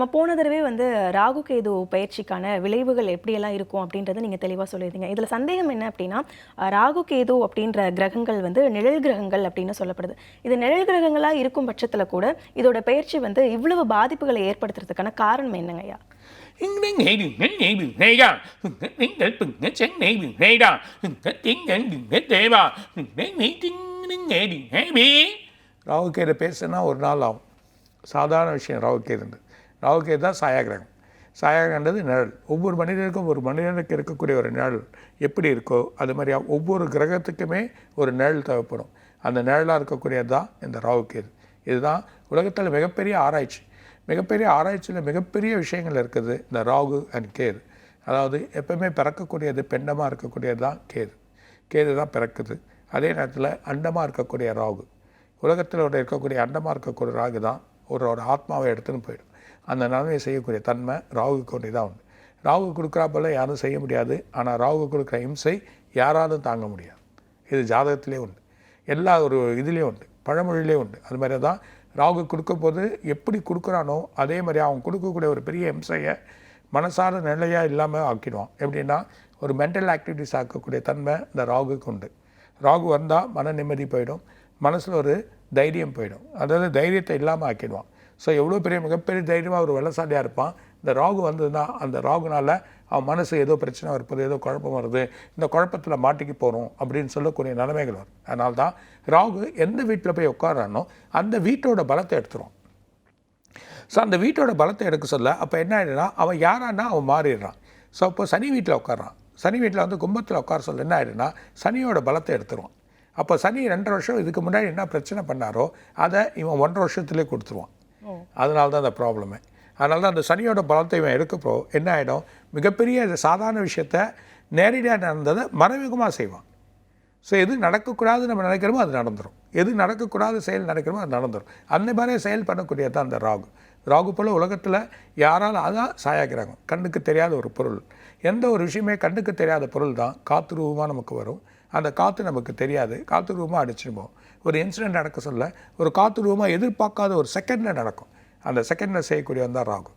நம்ம போன தடவை வந்து ராகு கேது பயிற்சிக்கான விளைவுகள் எப்படியெல்லாம் இருக்கும் அப்படின்றத நீங்கள் தெளிவாக சொல்லியிருந்தீங்க. இதில் சந்தேகம் என்ன அப்படின்னா ராகு கேது அப்படின்ற கிரகங்கள் வந்து நிழல் கிரகங்கள் அப்படின்னு சொல்லப்படுது. இது நிழல் கிரகங்களாக இருக்கும் பட்சத்தில் கூட இதோட பயிற்சி வந்து இவ்வளவு பாதிப்புகளை ஏற்படுத்துறதுக்கான காரணம் என்னங்க ஐயா? Những ngày ராகுகேது பேசுனா ஒரு நாள் ஆகும். சாதாரண விஷயம் ராகுகேது ராகுகேது தான் சாயாகிரகம். சாயாகிரகன்றது நிழல். ஒவ்வொரு மனிதனுக்கும் ஒரு மனிதனுக்கு இருக்கக்கூடிய ஒரு நிழல் எப்படி இருக்கோ அது மாதிரி ஒவ்வொரு கிரகத்துக்குமே ஒரு நிழல் தேவைப்படும். அந்த நிழலாக இருக்கக்கூடியது தான் இந்த ராகுகேது. இதுதான் உலகத்தில் மிகப்பெரிய ஆராய்ச்சி. மிகப்பெரிய ஆராய்ச்சியில் மிகப்பெரிய விஷயங்கள் இருக்குது இந்த ராகு அண்ட் கேது. அதாவது எப்பவுமே பிறக்கக்கூடியது பெண்டமாக இருக்கக்கூடியது தான் கேது. கேது தான் பிறக்குது. அதே நேரத்தில் அண்டமாக இருக்கக்கூடிய ராகு. உலகத்தில் ஒரு இருக்கக்கூடிய அண்டமாக இருக்கக்கூடிய ராகு தான் ஒரு ஒரு ஆத்மாவை எடுத்துன்னு போயிடும். அந்த நன்மையை செய்யக்கூடிய தன்மை ராகுக்கு ஒன்று தான் உண்டு. ராகு கொடுக்குறாப்பெல்லாம் யாரும் செய்ய முடியாது. ஆனால் ராகு கொடுக்குற இம்சை யாராலும் தாங்க முடியாது. இது ஜாதகத்திலே உண்டு. எல்லா ஒரு இதுலேயும் உண்டு. பழமொழியிலே உண்டு. அது மாதிரி தான் ராகு கொடுக்கும்போது எப்படி கொடுக்குறானோ அதே மாதிரி அவன் கொடுக்கக்கூடிய ஒரு பெரிய இம்சையை மனசார நிலையாக இல்லாமல் ஆக்கிடுவான். எப்படின்னா ஒரு மென்டல் ஆக்டிவிட்டிஸ் ஆக்கக்கூடிய தன்மை இந்த ராகுக்கு உண்டு. ராகு வந்தால் மன நிம்மதி போயிடும். மனசில் ஒரு தைரியம் போயிடும். அதாவது தைரியத்தை இல்லாமல் ஆக்கிடுவான். ஸோ எவ்வளோ பெரிய மிகப்பெரிய தைரியமாக ஒரு வெள்ளசாண்டியாக இருப்பான். இந்த ராகு வந்ததுன்னா அந்த ராகுனால் அவன் மனசு ஏதோ பிரச்சனை இருப்பது ஏதோ குழப்பம் வருது. இந்த குழப்பத்தில் மாட்டிக்கு போகிறோம் அப்படின்னு சொல்லக்கூடிய நிலைமைகள் வரும். அதனால தான் ராகு எந்த வீட்டில் போய் உட்காரானோ அந்த வீட்டோட பலத்தை எடுத்துரும். ஸோ அந்த வீட்டோட பலத்தை எடுக்க சொல்ல அப்போ என்ன ஆகிடுனா அவன் யாரானா அவன் மாறிடுறான். ஸோ அப்போ சனி வீட்டில் உட்காரான் சனி வீட்டில் வந்து கும்பத்தில் உட்கார சொல்ல என்ன ஆகிடுனா சனியோட பலத்தை எடுத்துருவான் அப்போ சனி ரெண்டரை வருஷம் இதுக்கு முன்னாடி என்ன பிரச்சனை பண்ணாரோ அதை இவன் ஒன்றரை வருஷத்துலேயே கொடுத்துருவான். அதனால தான் அந்த ப்ராப்ளமே. அதனால தான் அந்த சனியோட பலத்தை இவன் எடுக்கப்போ என்ன ஆகிடும் மிகப்பெரிய சாதாரண விஷயத்த நேரடியாக நடந்ததை மறைமுகமாக செய்வான். ஸோ எது நடக்கக்கூடாது நம்ம நினைக்கிறோமோ அது நடந்துடும் எது நடக்கக்கூடாத செயல் நினைக்கிறோமோ அது நடந்துடும் அந்த மாதிரி செயல் பண்ணக்கூடியது தான் அந்த ராகு. ராகு போல் உலகத்தில் யாரால் அதான் சாயாகிறாங்க கண்ணுக்கு தெரியாத ஒரு பொருள். எந்த ஒரு விஷயமே கண்ணுக்கு தெரியாத பொருள் தான். காற்று ரூபமாக நமக்கு வரும். அந்த காற்று நமக்கு தெரியாது. காற்று ரூபமாக அடிச்சிடுவோம் ஒரு இன்சிடென்ட் நடக்க சொல்ல ஒரு காற்று ரூபமாக எதிர்பார்க்காத ஒரு செகண்டில் நடக்கும். அந்த செகண்டில் செய்யக்கூடியவன் தான் ராகு.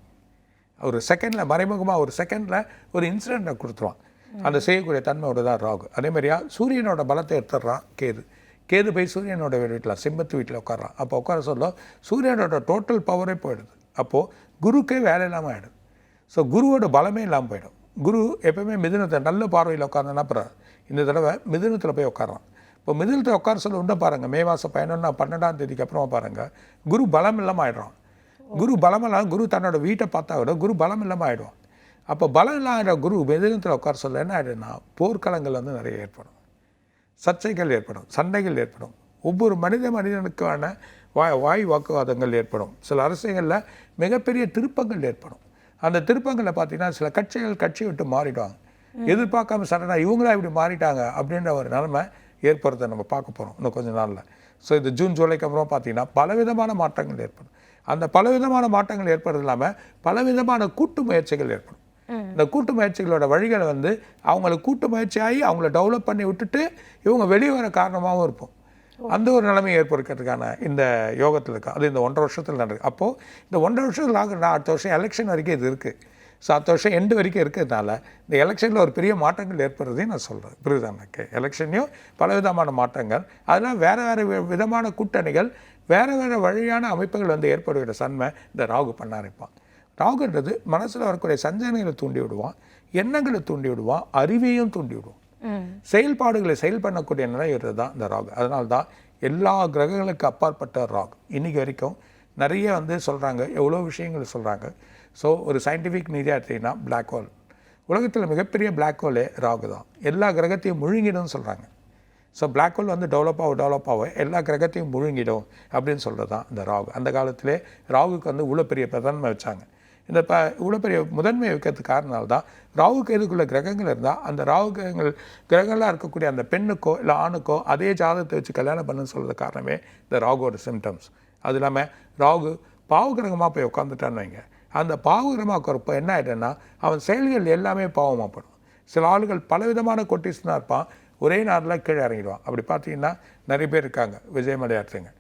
ஒரு செகண்டில் மறைமுகமாக ஒரு செகண்டில் ஒரு இன்சிடெண்ட்டை கொடுத்துருவான். அந்த செய்யக்கூடிய தன்மையோட தான் ராகு. அதே மாதிரியா சூரியனோட பலத்தை எடுத்துடுறான் கேது. கேது போய் சூரியனோட வீட்டில் சிம்பத்து வீட்டில் உட்காரான் அப்போ உட்கார சொல்ல சூரியனோட டோட்டல் பவரே போயிடுது. அப்போது குருக்கே வேலை இல்லாமல் ஆகிடுது ஸோ குருவோட பலமே இல்லாமல் போயிடும். குரு எப்பவுமே மிதுனத்தை நல்ல பார்வையில் உட்காந்துன்னா அப்புறம் இந்த தடவை மிதுனத்தில் போய் உட்காரான் இப்போ மிதுனத்தில் உட்கார சொல்ல உண்டை பாருங்கள் மே மாதம் பதினொன்றா பன்னெண்டாம் தேதிக்கு அப்புறமா பாருங்கள் குரு பலம் இல்லாமல் ஆயிடுறான். குரு பலமெல்லாம் குரு தன்னோட வீட்டை பார்த்தா விட குரு பலம் இல்லாமல் ஆயிடுவான். அப்போ பலம் இல்லாத குரு மிதுனத்தில் உட்கார சொல்ல என்ன ஆகிடுன்னா போர்க்களங்கள் வந்து நிறைய ஏற்படும். சர்ச்சைகள் ஏற்படும் சண்டைகள் ஏற்படும். ஒவ்வொரு மனித மனிதனுக்கான வாய் வாய் வாக்குவாதங்கள் ஏற்படும். சில அரசியலில் மிகப்பெரிய திருப்பங்கள் ஏற்படும். அந்த திருப்பங்களில் பார்த்தீங்கன்னா சில கட்சிகள் கட்சி விட்டு மாறிடுவாங்க. எதிர்பார்க்காம சடனாக இவங்களா இப்படி மாறிட்டாங்க அப்படின்ற ஒரு நிலைமை ஏற்படுறதை நம்ம பார்க்க போகிறோம் இன்னும் கொஞ்ச நாளில். ஸோ இது ஜூன் ஜூலைக்கு அப்புறம் பார்த்தீங்கன்னா பலவிதமான மாற்றங்கள் ஏற்படும். அந்த பலவிதமான மாற்றங்கள் ஏற்படுறது இல்லாமல் பலவிதமான கூட்டு முயற்சிகள் ஏற்படும். இந்த கூட்டு முயற்சிகளோட வழிகளை வந்து அவங்களுக்கு கூட்டு முயற்சியாகி அவங்கள டெவலப் பண்ணி விட்டுட்டு இவங்க வெளியே வர காரணமாகவும் இருப்போம். அந்த ஒரு நிலைமை ஏற்படுறதுக்கான இந்த யோகத்தில் இருக்கும் அது இந்த ஒன்றரை வருஷத்தில் நடக்குது. அப்போது இந்த ஒன்றரை வருஷத்தில் ஆகுனா அடுத்த வருஷம் எலெக்ஷன் வரைக்கும் இது இருக்குது ஸோ அடுத்த வருஷம் எண்டு வரைக்கும் இருக்கிறதுனால இந்த எலெக்ஷனில் ஒரு பெரிய மாற்றங்கள் ஏற்படுறதையும் நான் சொல்கிறேன் புரியுதா எனக்கு? எலெக்ஷன்லையும் பலவிதமான மாற்றங்கள் அதெல்லாம் வேறு வேறு விதமான கூட்டணிகள் வேறு வேறு வழியான அமைப்புகள் வந்து ஏற்படுகிற சன்மை இந்த ராகு பண்ண ஆரம்பிப்பான். ராகுன்றது மனசில் வரக்கூடிய சஞ்சனைகளை தூண்டி விடுவான் எண்ணங்களை தூண்டி விடுவான் அறிவையும் தூண்டி விடுவான். செயல்பாடுகளை செயல் பண்ணக்கூடிய நிலை இருக்கிறது தான் இந்த ராகு. அதனால தான் எல்லா கிரகங்களுக்கு அப்பாற்பட்ட ராகு. இன்னைக்கு வரைக்கும் நிறைய வந்து சொல்கிறாங்க எவ்வளோ விஷயங்கள் சொல்கிறாங்க ஸோ ஒரு சயின்டிஃபிக் நீதியாக எடுத்தீங்கன்னா பிளாக் ஹோல் உலகத்தில் மிகப்பெரிய பிளாக் ஹோலே ராகு தான். எல்லா கிரகத்தையும் முழுங்கிடும்னு சொல்கிறாங்க ஸோ பிளாக் ஹோல் வந்து டெவலப் ஆக டெவலப் ஆக எல்லா கிரகத்தையும் முழுங்கிடும் அப்படின்னு சொல்கிறது தான் இந்த ராகு. அந்த காலத்திலே ராகுக்கு வந்து இவ்வளோ பெரிய பிரதன்மை வச்சாங்க. இந்த ப இவ்வளோ பெரிய முதன்மை வைக்கிறதுக்கு காரணம் தான் ராகுக்கு எதுக்குள்ள கிரகங்கள் இருந்தால் அந்த ராகு கிரகங்கள் கிரகங்களாக இருக்கக்கூடிய அந்த பெண்ணுக்கோ இல்லை ஆணுக்கோ அதே ஜாதகத்தை வச்சு கல்யாணம் பண்ணுன்னு சொல்கிறது காரணமே இந்த ராகுவோட சிம்டம்ஸ் அது இல்லாமல் ராகு பாவகிரகமாக போய் உட்காந்துட்டான்னு வைங்க. அந்த பாவகிரகமாக உட்காரப்போ என்ன ஆகிடுன்னா அவன் செயல்கள் எல்லாமே பாவமாக படும் சில ஆளுகள் பலவிதமான கொட்டிஸ்னாக இருப்பான். ஒரே நாளில் கீழே இறங்கிடுவான். அப்படி பார்த்தீங்கன்னா நிறைய பேர் இருக்காங்க விஜய் மலையாட்டுங்க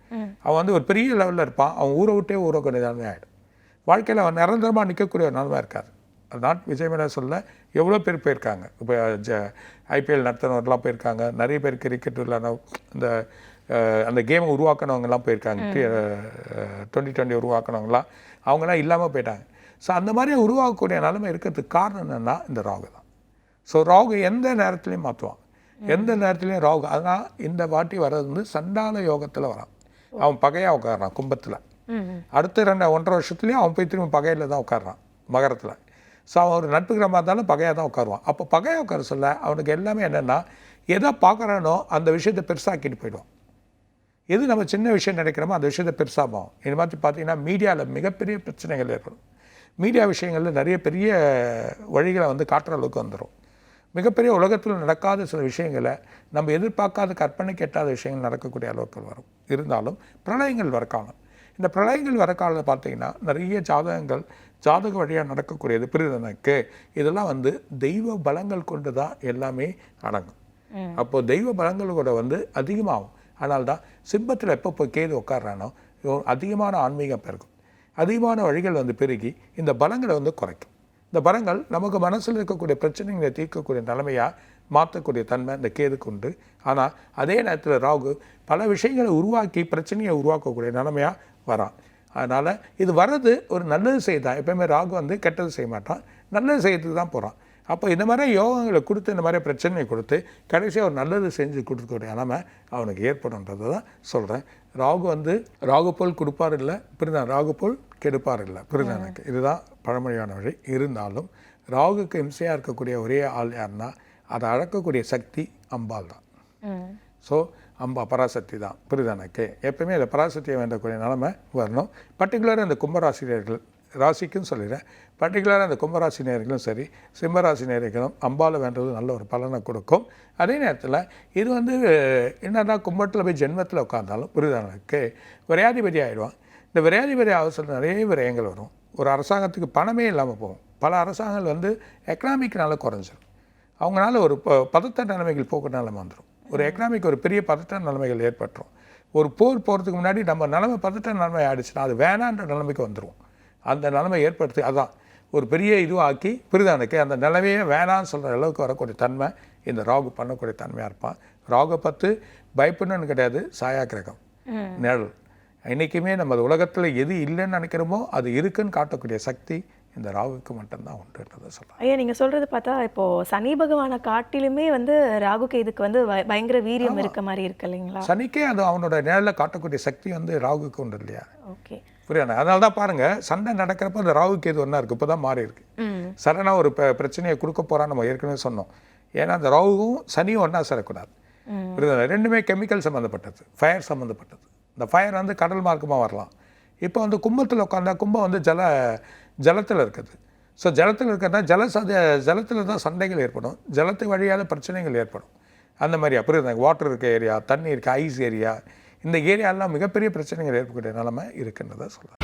அவன் வந்து ஒரு பெரிய லெவலில் இருப்பான். அவன் ஊரை விட்டே ஊரை கொண்டு ஆகிடும் வாழ்க்கையில் அவன் நிரந்தரமாக நிற்கக்கூடிய ஒரு நிலமை இருக்காது அது நாட் விஜய் மேலே சொல்ல எவ்வளோ பேர் போயிருக்காங்க. இப்போ ஜ ஐபிஎல் நடத்தினவர்லாம் போயிருக்காங்க. நிறைய பேர் கிரிக்கெட் இந்த அந்த கேமை உருவாக்கினவங்கலாம் போயிருக்காங்க. டுவெண்ட்டி டுவெண்ட்டி உருவாக்கினவங்களாம் அவங்களாம் இல்லாமல் போயிட்டாங்க. ஸோ அந்த மாதிரி உருவாக்கக்கூடிய நிலைமை இருக்கிறதுக்கு காரணம் என்னென்னா இந்த ராகு தான். ஸோ ராகு எந்த நேரத்துலையும் மாற்றுவான் எந்த நேரத்துலையும் ராகு அதனால் இந்த வாட்டி வர்றது வந்து சண்டால யோகத்தில் வரான். அவன் பகையாக உட்காடுறான் கும்பத்தில். அடுத்த ரெண்டு ஒன்றரை வருஷத்துலேயும் அவன் போய் திரும்ப பகையில் தான் உட்காடுறான் மகரத்தில். ஸோ அவன் ஒரு நட்பு கிரகமாக இருந்தாலும் பகையாக தான் உட்காருவான். அப்போ பகையாக உட்கார சொல்ல அவனுக்கு எல்லாமே என்னென்னா எதை பார்க்குறானோ அந்த விஷயத்தை பெருசாக்கிட்டு போயிடுவான். எது நம்ம சின்ன விஷயம் நினைக்கிறோமோ அந்த விஷயத்தை பெருசாகும் இது மாதிரி பார்த்தீங்கன்னா மீடியாவில் மிகப்பெரிய பிரச்சனைகள் ஏற்படும். மீடியா விஷயங்களில் நிறைய பெரிய வழிகளை வந்து காட்டுற அளவுக்கு வந்துடும் மிகப்பெரிய உலகத்தில் நடக்காத சில விஷயங்களை நம்ம எதிர்பார்க்காத கற்பனை கெட்டாத விஷயங்கள் நடக்கக்கூடிய அளவுக்கு வரும். இருந்தாலும் பிரளயங்கள் வர இந்த பிரளயங்கள் வர காலத்தில் பார்த்தீங்கன்னா நிறைய ஜாதகங்கள் ஜாதக வழியாக நடக்கக்கூடியது புரியுது இதெல்லாம் வந்து தெய்வ பலங்கள் கொண்டு தான் எல்லாமே அடங்கும் அப்போது தெய்வ பலங்கள் கூட வந்து அதிகமாகும். ஆனால் தான் சிம்பத்தில் எப்போ போய் கேது உட்கார்றானோ இவன் அதிகமான ஆன்மீகம் பெருகும். அதிகமான வழிகள் வந்து பெருகி இந்த பலங்களை வந்து குறைக்கும். இந்த பலங்கள் நமக்கு மனசில் இருக்கக்கூடிய பிரச்சனைகளை தீர்க்கக்கூடிய நிலைமையாக மாற்றக்கூடிய தன்மை இந்த கேதுக்கு உண்டு. ஆனால் அதே நேரத்தில் ராகு பல விஷயங்களை உருவாக்கி பிரச்சனையை உருவாக்கக்கூடிய நிலைமையாக வரான். அதனால் இது வர்றது ஒரு நல்லது செய்தான் எப்பயுமே ராகு வந்து கெட்டது செய்ய மாட்டான். நல்லது செய்யறதுக்கு தான் போகிறான் அப்போ இந்த மாதிரி யோகங்களை கொடுத்து இந்த மாதிரி பிரச்சனையை கொடுத்து கடைசியாக ஒரு நல்லது செஞ்சு கொடுக்கக்கூடிய நிலைமை அவனுக்கு ஏற்படும்ன்றதை தான் சொல்கிறேன் ராகு வந்து ராகு போல் கொடுப்பார் இல்லை புரியுதா ராகு போல் கெடுப்பார் இல்லை புரியுதா எனக்கு இதுதான் பழமொழியான வழி. இருந்தாலும் ராகுக்கு இம்சையாக இருக்கக்கூடிய ஒரே ஆள் யாருன்னா அதை அழக்கக்கூடிய சக்தி அம்பாள் தான் ஸோ அம்பா பராசக்தி தான். புரியுதா எனக்கு? எப்பவுமே இந்த பராசக்தியை வேண்டக்கூடிய நிலைமை வரணும். பர்டிகுலராக இந்த கும்பராசினியர்கள் ராசிக்கும் சொல்லிடுறேன். பர்டிகுலராக இந்த கும்பராசினியர்களும் சரி சிம்மராசினியர்களும் அம்பால வேண்டது நல்ல ஒரு பலனை கொடுக்கும். அதே நேரத்தில் இது வந்து என்னன்னா கும்பத்தில் போய் ஜென்மத்தில் உட்காந்தாலும் புரியுதா எனக்கு? விரையாதிபதி ஆயிடுவான். இந்த விரையாதிபதி அவசரம் நிறைய விரயங்கள் வரும். ஒரு அரசாங்கத்துக்கு பணமே இல்லாமல் போகும். பல அரசாங்கங்கள் வந்து எக்கனாமிக்னால குறைஞ்சிரும். அவங்களால ஒரு ப பதட்ட நிலைமைகள் போக்கு நிலைமை வந்துடும் ஒரு எக்கனாமிக் ஒரு பெரிய பதட்ட நிலைமைகள் ஏற்பட்டுரும். ஒரு போர் போகிறதுக்கு முன்னாடி நம்ம நிலைமை பதட்ட நிலைமை ஆயிடுச்சுன்னா அது வேணான்ற நிலைமைக்கு வந்துடும் அந்த நிலைமை ஏற்படுத்தி அதான் ஒரு பெரிய இதுவாக்கி புரிதானுக்கு அந்த நிலைமையே வேணான்னு சொல்கிற அளவுக்கு வரக்கூடிய தன்மை இந்த ராகு பண்ணக்கூடிய தன்மையாக இருப்பான். ராகு பத்து பயப்படணும்னு கிடையாது சாயா கிரகம் நிழல். என்றைக்குமே நம்ம உலகத்தில் எது இல்லைன்னு நினைக்கிறோமோ அது இருக்குன்னு காட்டக்கூடிய சக்தி இந்த ராகுக்கு மட்டும்தான் உண்டுன்றதை சொல்லலாம் ஐயா நீங்க சொல்றது பார்த்தா இப்போ சனி பகவானை காட்டிலுமே வந்து ராகு கேதுக்கு வந்து பய- பயங்கர வீரியம் இருக்க மாதிரி இருக்கு இல்லைங்களா? சனிக்கே அது அவனோட நிழலில் காட்டக்கூடிய சக்தி வந்து ராகுக்கு உண்டு இல்லையா? ஓகே. புரியாது? அதனால தான் பாருங்க சண்டை நடக்கிறப்ப அந்த ராகுக்கு எது ஒன்றா இருக்குது இப்போ தான் மாறி இருக்கு. சடனாக ஒரு பிரச்சனையை கொடுக்க போறான்னு நம்ம ஏற்கனவே சொன்னோம். ஏன்னா அந்த ராகுவும் சனியும் ஒன்றா சேரக்கூடாது. புரியுதா? ரெண்டுமே கெமிக்கல் சம்மந்தப்பட்டது ஃபயர் சம்மந்தப்பட்டது இந்த ஃபயர் வந்து கடல் மார்க்கமாக வரலாம். இப்போ வந்து கும்பத்தில் உட்காந்தா கும்பம் வந்து ஜல ஜலத்தில் இருக்குது. ஸோ ஜலத்தில் இருக்கிறதா ஜல சத ஜலத்தில் தான் சண்டைகள் ஏற்படும். ஜலத்து வழியால் பிரச்சனைகள் ஏற்படும். அந்த மாதிரியா இருந்தாங்க வாட்டர் இருக்க ஏரியா தண்ணி இருக்க ஐஸ் ஏரியா இந்த ஏரியாலாம் மிகப்பெரிய பிரச்சனைகள் ஏற்படக்கூடிய நிலைமை இருக்குன்றதை சொல்லலாம்